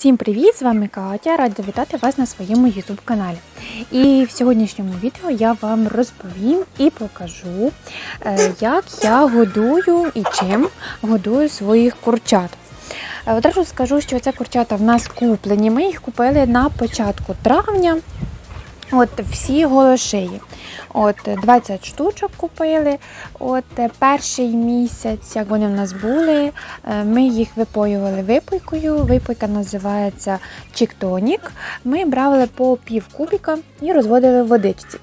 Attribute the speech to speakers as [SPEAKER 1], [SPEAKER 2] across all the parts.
[SPEAKER 1] Всім привіт! З вами Катя. Рада вітати вас на своєму YouTube каналі. І в сьогоднішньому відео я вам розповім і покажу, е, як я годую і чим годую своїх курчат. Е, Одразу скажу, що ці курчата в нас куплені. Ми їх купили на початку травня. От всі голошиї. От 20 штучок купили. От перший місяць, як вони в нас були, е, ми їх випоювали випойкою. Випойка називається Чіктонік. Ми брали по пів кубіка і розводили в водичці.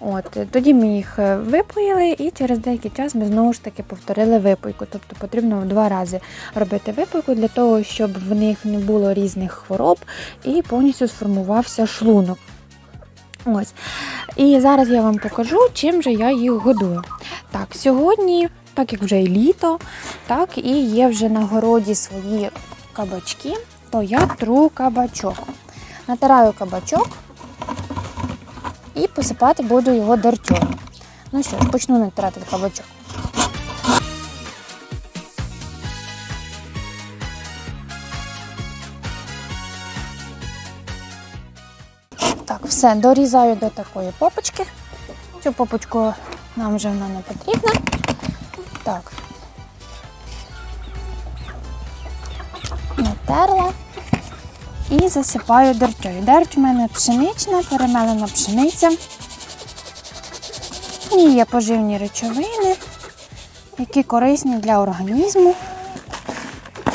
[SPEAKER 1] От тоді ми їх е, випоїли, і через деякий час ми знову ж таки повторили випойку. Тобто потрібно два рази робити випойку для того, щоб в них не було різних хвороб і повністю сформувався шлунок. Ось. І зараз я вам покажу, чим же я їх годую. Так, сьогодні, так як вже і літо, так і є вже на городі свої кабачки, то я тру кабачок. Натираю кабачок і посипати буду його дертьою. Ну що ж, почну натирати кабачок. Так, все, дорізаю до такої попочки. Цю попочку нам вже вона не потрібна. Так. Натерла і засипаю дертьою. Дерть у мене пшенична, перемелена пшениця. Ній є поживні речовини, які корисні для організму.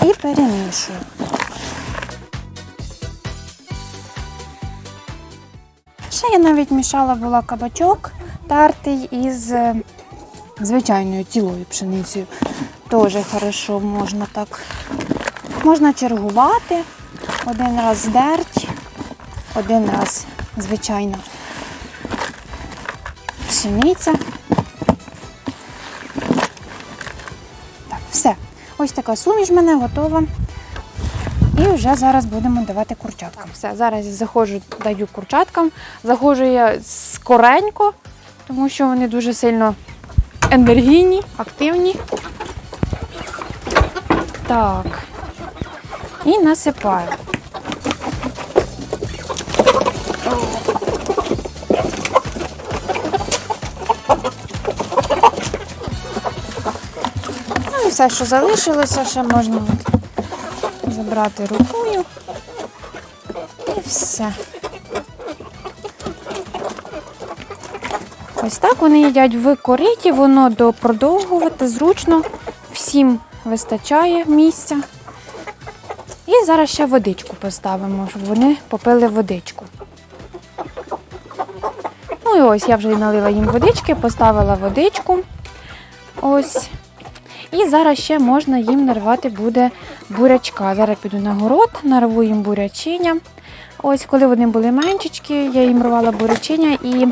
[SPEAKER 1] І перемішую. Ще я навіть мішала була кабачок тартий із е, звичайною цілою пшеницею. Теж хорошо можна так. Можна чергувати. Один раз здерть, один раз звичайна пшениця. Так, все. Ось така суміш в мене готова. І вже зараз будемо давати курчаткам. Все, зараз я заходжу, даю курчаткам. Заходжу я скоренько, тому що вони дуже сильно енергійні, активні. Так. І насипаю. Ну і все, що залишилося, ще можна от забрати рукою. І все. Ось так вони їдять в кориті, воно допродовгувати зручно, всім вистачає місця. І зараз ще водичку поставимо, щоб вони попили водичку. Ну і ось я вже налила їм водички, поставила водичку. Ось. І зараз ще можна їм нарвати буде бурячка. Зараз піду на город, нарву їм бурячиня. Ось, коли вони були меншечки, я їм рвала бурячиня і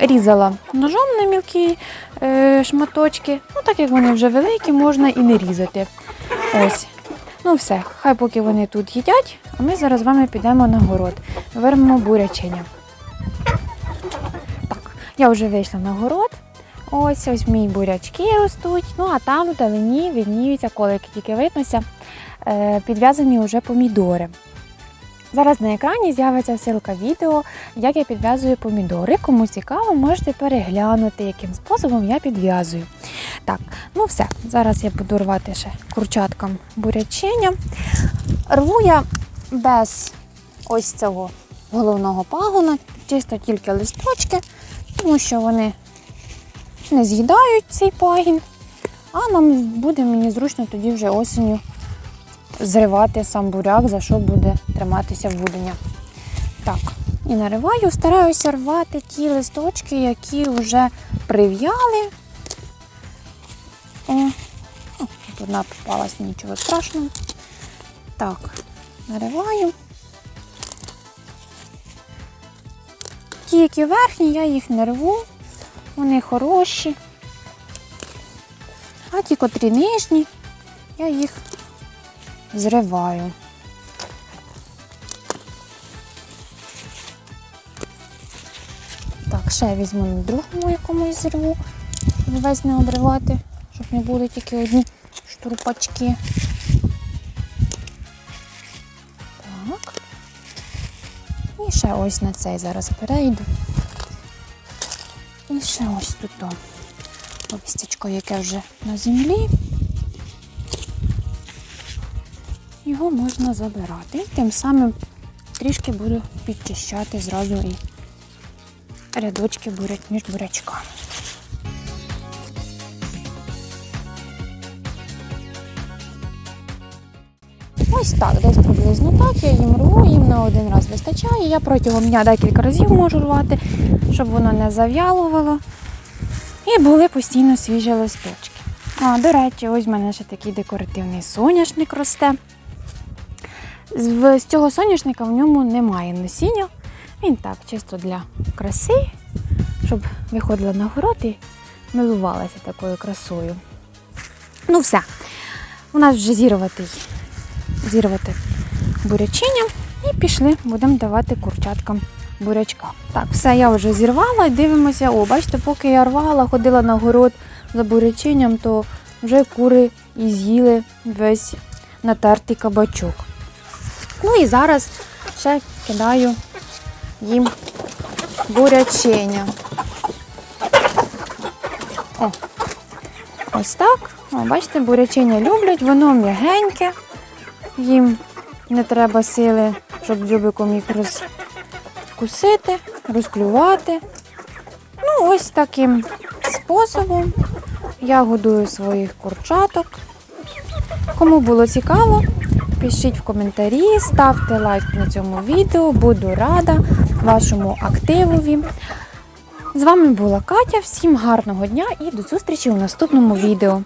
[SPEAKER 1] різала ножом на мілкі е, шматочки. Ну, так як вони вже великі, можна і не різати. Ось. Ну все, хай поки вони тут їдять, а ми зараз з вами підемо на город. Вернемо бурячиня. Так, я вже вийшла на город. Ось ось мій бурячки ростуть. Ну а там вдалині відніються колики, тільки виднося, підв'язані вже помідори. Зараз на екрані з'явиться ссылка відео, як я підв'язую помідори. Кому цікаво, можете переглянути, яким способом я підв'язую. Так, ну все. Зараз я буду рвати ще курчаткам бурячиня. Рву я без ось цього головного пагона, чисто тільки листочки, тому що вони не з'їдають цей пагін, а нам буде мені зручно тоді вже осінню зривати сам буряк, за що буде триматися вудення. Так, і нариваю, стараюся рвати ті листочки, які вже прив'яли. О, о, одна попалась, нічого страшного. Так, нариваю. Ті, які верхні, я їх не рву, вони хороші. А ті, котрі нижні, я їх зриваю. Так, ще візьму на другому якомусь щоб весь не обривати, щоб не були тільки одні штурпачки. Так. І ще ось на цей зараз перейду. І ще ось тут листячко, яке вже на землі. Його можна забирати. Тим самим трішки буду підчищати зразу і рядочки між бурячками. Ось так, десь приблизно так. Я їм рву, їм на один раз вистачає. Я протягом дня декілька разів можу рвати, щоб воно не зав'ялувало. І були постійно свіжі листочки. А, до речі, ось в мене ще такий декоративний соняшник росте. З, цього соняшника в ньому немає насіння. Він так, чисто для краси, щоб виходила на город і милувалася такою красою. Ну, все. У нас вже зірватий зірвати бурячиня і пішли, будемо давати курчаткам бурячка. Так, все я вже зірвала і дивимося. О, бачите, поки я рвала, ходила на город за бурячиням, то вже кури і з'їли весь натертий кабачок. Ну і зараз ще кидаю їм бурячиня. О, ось так. О, бачите, бурячиня люблять, воно м'ягеньке їм не треба сили, щоб дзюбиком їх розкусити, розклювати. Ну, ось таким способом я годую своїх курчаток. Кому було цікаво, пишіть в коментарі, ставте лайк на цьому відео, буду рада вашому активові. З вами була Катя. Всім гарного дня і до зустрічі у наступному відео.